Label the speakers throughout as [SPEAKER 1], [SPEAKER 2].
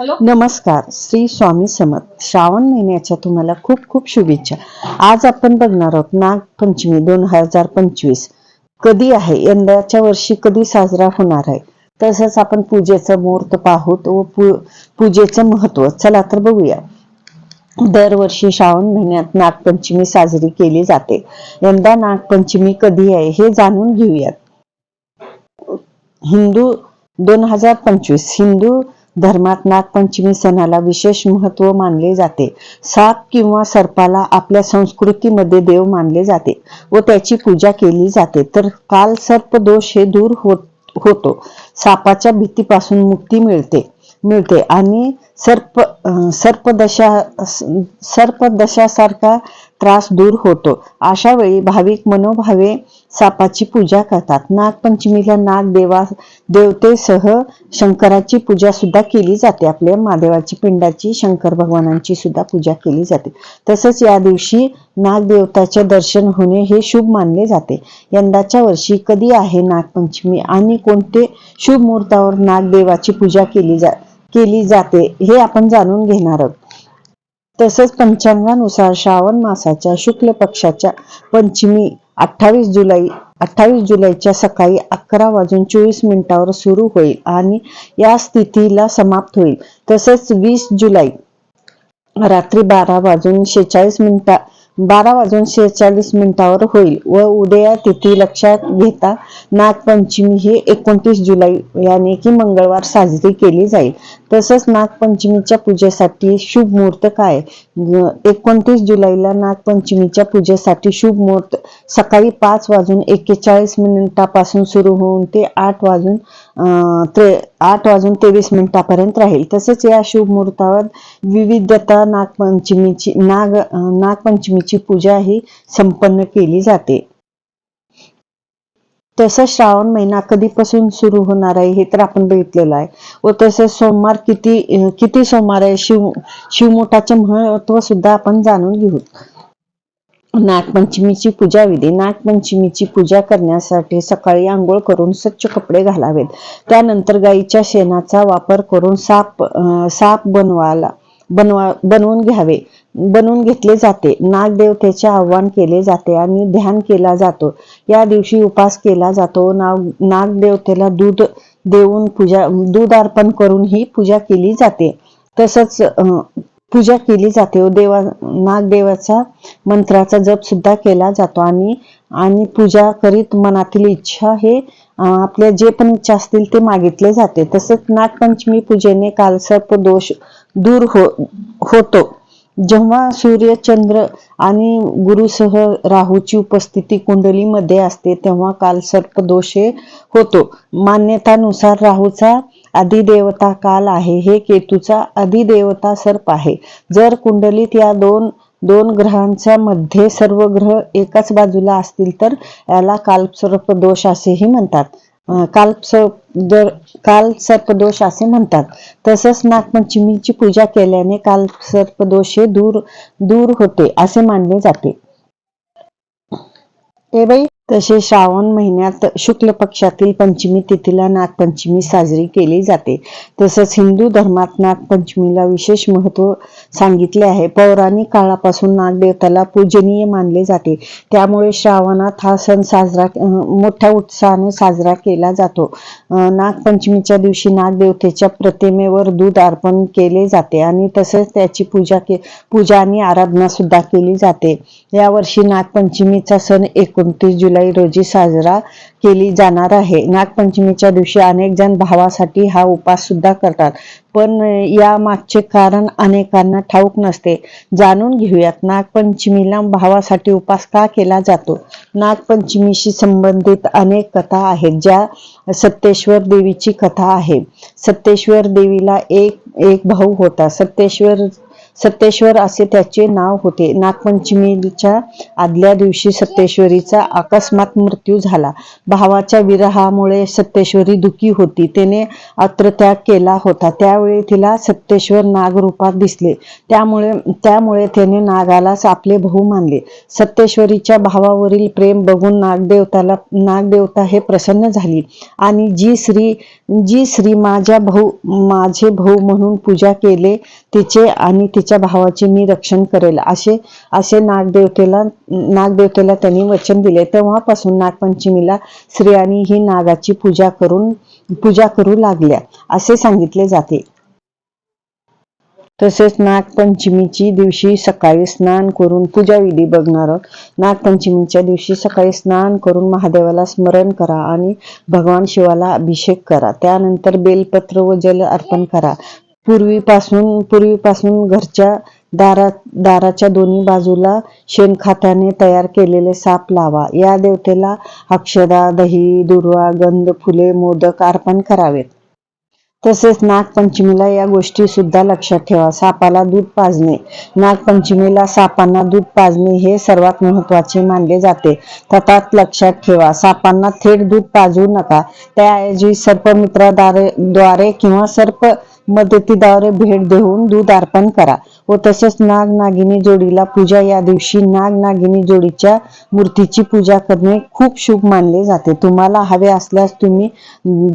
[SPEAKER 1] Hello?
[SPEAKER 2] नमस्कार श्री स्वामी समर्थ. श्रावण महिन्याच्या तुम्हाला खूप खूप शुभेच्छा. आज आपण बघणार आहोत नागपंचमी दोन हजार पंचवीस. कधी आहे? यंदाच्या वर्षी कधी साजरा होणार आहे? तसंच आपण पूजेचं मुहूर्त पाहूत व पूजेचं महत्त्व चला तर बघूया. दरवर्षी श्रावण महिन्यात नागपंचमी साजरी केली जाते. यंदा नागपंचमी कधी आहे हे जाणून घेऊयात. हिंदू दोन हजार पंचवीस. हिंदू धर्मात नागपंचमी सणाला विशेष महत्त्व मानले जाते. साप किंवा सर्पाला आपल्या संस्कृतीमध्ये देव मानले जाते व त्याची पूजा केली जाते. तर काल सर्प दोष हे दूर होत होतो. सापाच्या भीतीपासून मुक्ती मिळते मिळते. आणि सर्प सर्पदशा सर्पदशासारखा त्रास दूर होतो. अशा वेळी भाविक मनोभावे सापाची पूजा करतात. नागपंचमीला नाग देवा देवतेसह शंकराची पूजा सुद्धा केली जाते. आपल्या महादेवाची पिंडाची शंकर भगवानांची सुद्धा पूजा केली जाते. तसंच या दिवशी नागदेवताचे दर्शन होणे हे शुभ मानले जाते. यंदाच्या वर्षी कधी आहे नागपंचमी आणि कोणते शुभ मुहूर्तावर नागदेवाची पूजा केली जा केली जाते हे आपण जाणून घेणार आहोत. तसेच पंचांगानुसार श्रावण मासाच्या शुक्ल पक्षाच्या पंचमी अठ्ठावीस जुलै अठ्ठावीस जुलैच्या सकाळी अकरा वाजून चोवीस मिनिटावर सुरू होईल आणि या स्थितीला समाप्त होईल. तसेच वीस जुलै रात्री बारा वाजून शेचाळीस मिनिटा बारा वाजून शेचाळीस मिनिटावर होईल व उदया तिथी लक्षात घेता नागपंचमी ही एकोणतीस जुलै याने की मंगळवार साजरी केली जाईल. तसंच नागपंचमीच्या पूजेसाठी शुभ मुहूर्त काय? एकोणतीस जुलैला नागपंचमीच्या पूजेसाठी शुभ मुहूर्त सकाळी पाच वाजून एक्केचाळीस मिनिटापासून सुरू होऊन ते आठ वाजून अं, ते आठ वाजून तेवीस मिनिटापर्यंत राहील. तसेच या शुभ मुहूर्तावर विविधता नागपंचमीची नाग नागपंचमीची पूजा ही संपन्न केली जाते. तसं श्रावण महिना कधीपासून सुरू होणार आहे हे तर आपण बघितलेलं आहे. व तसंच सोमवार किती किती सोमवार आहे शिव शिवमोठाचे महत्त्व सुद्धा आपण जाणून घेऊ. नागपंचमीची पूजा विधी नागपंचमीची पूजा करण्यासाठी सकाळी आंघोळ करून स्वच्छ कपडे घालावेत. त्यानंतर गाईच्या शेणाचा वापर करून साप साप बनवायला बनवा बनवून घ्यावे. बनवून घेतले जाते. नागदेवतेचे आव्हान केले जाते आणि ध्यान केला जातो. या दिवशी उपास केला जातो. नाग नागदेवतेला दूध देऊन पूजा दूध अर्पण करून ही पूजा केली जाते. तसंच पूजा केली जाते. व देवा नागदेवाचा मंत्राचा जप सुद्धा केला जातो आणि आणि पूजा करीत मनातील इच्छा हे आपल्या जे पण इच्छा असतील ते मागितले जाते. तसंच नागपंचमी पूजेने कालसर्प दोष दूर हो होतो. जेव्हा सूर्य चंद्र आणि गुरुसह राहूची उपस्थिती कुंडलीमध्ये असते तेव्हा कालसर्प दोष हे होतो. मान्यतानुसार राहूचा अधिदेवता काल आहे. हे केतूचा अधिदेवता सर्प आहे. जर कुंडलीत या दोन दोन ग्रहांच्या मध्ये सर्व ग्रह एकाच बाजूला असतील तर याला कालसर्प दोष असेही म्हणतात. काल कालसर्प दर असे म्हणतात. तसंच नागपंचमीची पूजा केल्याने काल सर्पदोष हे दूर दूर होते असे मानले जाते. ए बाई तसे श्रावण महिन्यात शुक्ल पक्षातील पंचमी तिथीला नागपंचमी साजरी केली जाते. तसंच हिंदू धर्मात नागपंचमीला विशेष महत्त्व सांगितले आहे. पौराणिक काळापासून नागदेवताला पूजनीय मानले जाते. त्यामुळे श्रावणात हा सण साजरा मोठ्या उत्साहाने साजरा केला जातो. नागपंचमीच्या दिवशी नागदेवतेच्या प्रतिमेवर दूध अर्पण केले जाते आणि तसेच त्याची पूजा के पूजा आणि आराधना सुद्धा केली जाते. यावर्षी नागपंचमीचा सण एकोणतीस जुलै रोजी साजरा केली जाणार आहे. नागपंचमीच्या दिवशी अनेक जण भावासाठी हा उपास सुद्धा करतात. पण या मागचे कारण अनेकांना ठाऊक नसते. जाणून घेऊयात नागपंचमीला भावासाठी उपास का केला जातो? नागपंचमीशी संबंधित अनेक कथा आहेत ज्या सत्तेश्वर देवीची कथा आहे. सत्तेश्वर देवीला एक एक भाऊ होता. सत्तेश्वर सत्तेश्वर असे त्याचे नाव होते. नागपंचमीच्या आदल्या दिवशी सत्तेश्वरीचा अकस्मात मृत्यू झाला. भावाच्या विरहामुळे सत्तेश्वरी दुखी होती. तिने अत्रत्याग केला होता. त्यावेळी तिला सत्तेश्वर नागरूपात दिसले. त्यामुळे त्यामुळे त्याने नागालाच आपले भाऊ मानले. सत्तेश्वरीच्या भावावरील प्रेम बघून नागदेवताला नागदेवता हे प्रसन्न झाली. आणि जी श्री जी श्री माझ्या भाऊ माझे भाऊ म्हणून पूजा केले तिचे आणि तिच्या भावाचे मी रक्षण करेल. असे असे नागदेवतेला नागदेवतेला त्यांनी वचन दिले. तेव्हापासून नागपंचमीला स्त्रियांनी ही नागाची पूजा करून पूजा करू लागल्या. असे सांगितले जाते. तसेच नागपंचमीची दिवशी सकाळी स्नान करून पूजाविधी बघणार आहोत. नागपंचमीच्या दिवशी सकाळी स्नान करून महादेवाला स्मरण करा आणि भगवान शिवाला अभिषेक करा. त्यानंतर बेलपत्र व जल अर्पण करा. पूर्वीपासून पूर्वीपासून घरच्या दारा दाराच्या दोन्ही बाजूला शेणखात्याने तयार केलेले साप लावा. या देवतेला अक्षदा दही दुर्वा गंध फुले मोदक अर्पण करावेत. तसेच नागपंचमीला या गोष्टी सुद्धा लक्षात ठेवा. सापाला दूध पाजणे. नागपंचमीला सापांना दूध पाजणे हे सर्वात महत्त्वाचे मानले जाते. तथात लक्षात ठेवा सापांना थेट दूध पाजू नका. त्याऐवजी सर्पमित्राद्वारे द्वारे किंवा सर्प मदतीद्वारे भेट देऊन दूध अर्पण करा व तसेच नागनागिनी जोडीला पूजा या दिवशी नागनागिनी जोडीच्या मूर्तीची पूजा करणे खूप शुभ मानले जाते. तुम्हाला हवे असल्यास तुम्ही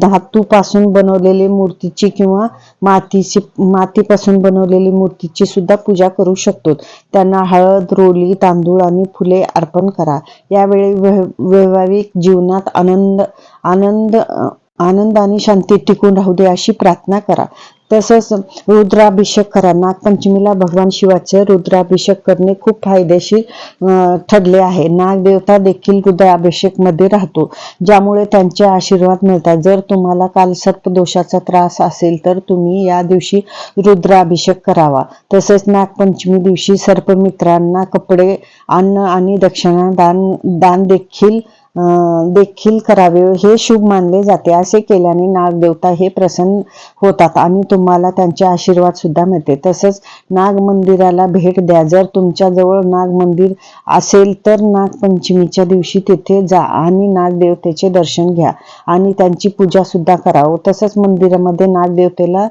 [SPEAKER 2] धातूपासून बनवलेली मूर्तीची किंवा मातीची मातीपासून बनवलेली मूर्तीची सुद्धा पूजा करू शकतो. त्यांना हळद रोली तांदूळ आणि फुले अर्पण करा. यावेळी वैवाहिक जीवनात आनंद आनंद आनंद आणि शांती टिकून राहू दे अशी प्रार्थना करा. तसंच रुद्राभिषेक करा नागपंचमीला भगवान शिवाचे रुद्राभिषेक करणे खूप फायदेशीर ठरले आहे. नागदेवता देखील रुद्राभिषेकमध्ये राहतो ज्यामुळे त्यांचे आशीर्वाद मिळतात. जर तुम्हाला कालसर्प दोषाचा त्रास असेल तर तुम्ही या दिवशी रुद्राभिषेक करावा. तसेच नागपंचमी दिवशी सर्पमित्रांना कपडे अन्न आणि दक्षिणा दान दान देखील देखील करावे. हे शुभ मानले जाते. असे केल्याने नागदेवता हे प्रसन्न होतात आणि तुम्हाला त्यांचे आशीर्वाद सुद्धा मिळते. तसंच नाग मंदिराला भेट द्या. जर तुमच्या जवळ नाग मंदिर असेल तर नागपंचमीच्या दिवशी तिथे जा आणि नागदेवतेचे दर्शन घ्या आणि त्यांची पूजा सुद्धा करावं. तसंच मंदिरामध्ये नागदेवतेला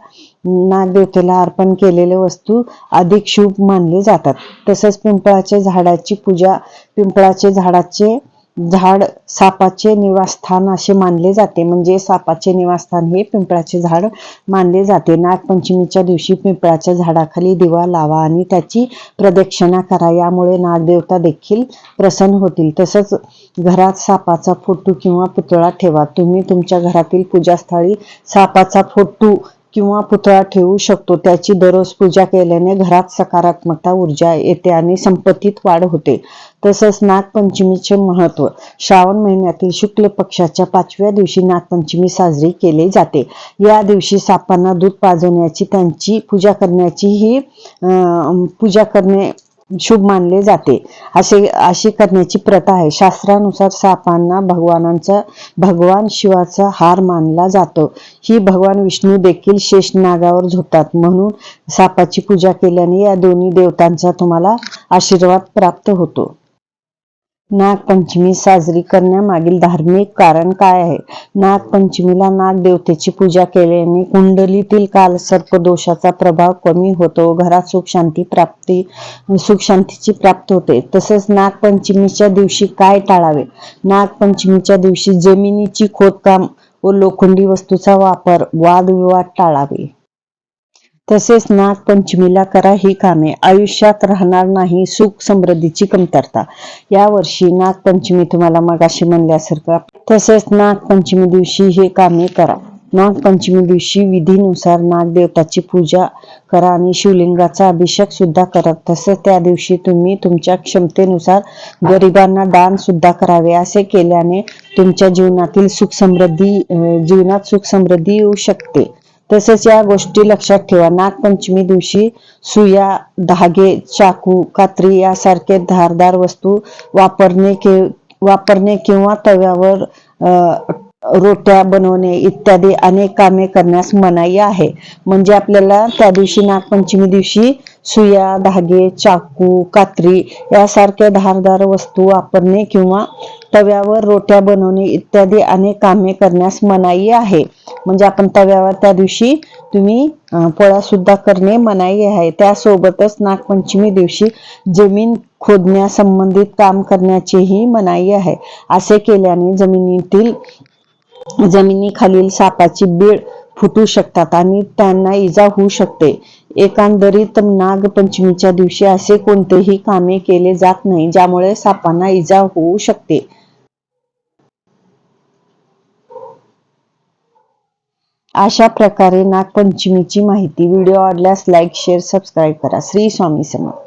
[SPEAKER 2] नागदेवतेला अर्पण केलेले वस्तू अधिक शुभ मानले जातात. तसंच पिंपळाच्या झाडाची पूजा पिंपळाचे झाडाचे झाड सापाचे निवासस्थान असे मानले जाते. म्हणजे सापाचे निवासस्थान हे पिंपळाचे झाड मानले जाते. नागपंचमीच्या दिवशी पिंपळाच्या झाडाखाली दिवा लावा आणि त्याची प्रदक्षिणा करा. यामुळे नागदेवता देखील प्रसन्न होतील. तसंच घरात सापाचा फोटो किंवा पुतळा ठेवा. तुम्ही तुमच्या घरातील पूजास्थळी सापाचा फोटो किंवा पुतळा ठेवू शकतो. त्याची दररोज पूजा केल्याने घरात सकारात्मकता ऊर्जा येते आणि संपत्तीत वाढ होते. तसंच नागपंचमीचे महत्त्व श्रावण महिन्यातील शुक्ल पक्षाच्या पाचव्या दिवशी नागपंचमी साजरी केली जाते. या दिवशी सापांना दूध पाजवण्याची त्यांची पूजा करण्याची ही पूजा करणे शुभ मानले जाते. असे अशी करण्याची प्रथा आहे. शास्त्रानुसार सापांना भगवानांचा भगवान शिवाचा हार मानला जातो. ही भगवान विष्णू देखील शेष नागावर झोपतात म्हणून सापाची पूजा केल्याने या दोन्ही देवतांचा तुम्हाला आशीर्वाद प्राप्त होतो. नागपंचमी साजरी करण्यामागील धार्मिक कारण काय आहे? नागपंचमीला नागदेवतेची पूजा केल्याने कुंडलीतील कालसर्प दोषाचा प्रभाव कमी होतो. घरात सुख शांती प्राप्ती सुख शांतीची प्राप्त होते. तसेच नागपंचमीच्या दिवशी काय टाळावे? नागपंचमीच्या दिवशी जमिनीची खोदकाम व लोखंडी वस्तूचा वापर वादविवाद टाळावे. तसेच नागपंचमीला करा ही कामे. आयुष्यात राहणार नाही सुख समृद्धीची कमतरता. या वर्षी नागपंचमी तुम्हाला मगाशी म्हणल्यासारखं. तसेच नागपंचमी दिवशी हे कामे करा. नागपंचमी दिवशी विधीनुसार नागदेवताची पूजा करा आणि शिवलिंगाचा अभिषेक सुद्धा करा. तसेच त्या दिवशी तुम्ही तुमच्या क्षमतेनुसार गरिबांना दान सुद्धा करावे. असे केल्याने तुमच्या जीवनातील सुख समृद्धी जीवनात सुख समृद्धी येऊ शकते. तसेच या गोष्टी लक्षात ठेवा. नागपंचमी दिवशी सुया धागे चाकू कात्री यासारखे धारदार वस्तू वापरणे कि वापरणे किंवा तव्यावर रोट्या बनवणे इत्यादी अनेक कामे करण्यास मनाई आहे. म्हणजे आपल्याला त्या दिवशी नागपंचमी दिवशी सुया धागे चाकू कात्री यासारख्या धारदार वस्तू वापरणे किंवा तव्यावर रोट्या बनवणे इत्यादी अनेक कामे करण्यास मनाई आहे. म्हणजे आपण तव्यावर त्या दिवशी तुम्ही पोळ्या सुद्धा करणे मनाई आहे. त्यासोबतच नागपंचमी दिवशी जमीन खोदण्यासंबंधित काम करण्याचीही मनाई आहे. असे केल्याने जमिनीतील जमिनीखालील सापाची बीळ फुटू शकतात आणि त्यांना इजा होऊ शकते. एकंदरीत नागपंचमीच्या दिवशी असे कोणतेही कामे केले जात नाही ज्यामुळे सापांना इजा होऊ शकते. अशा प्रकारे नागपंचमीची माहिती. व्हिडिओ आवडल्यास लाईक शेअर सबस्क्राईब करा. श्री स्वामी समर्थ.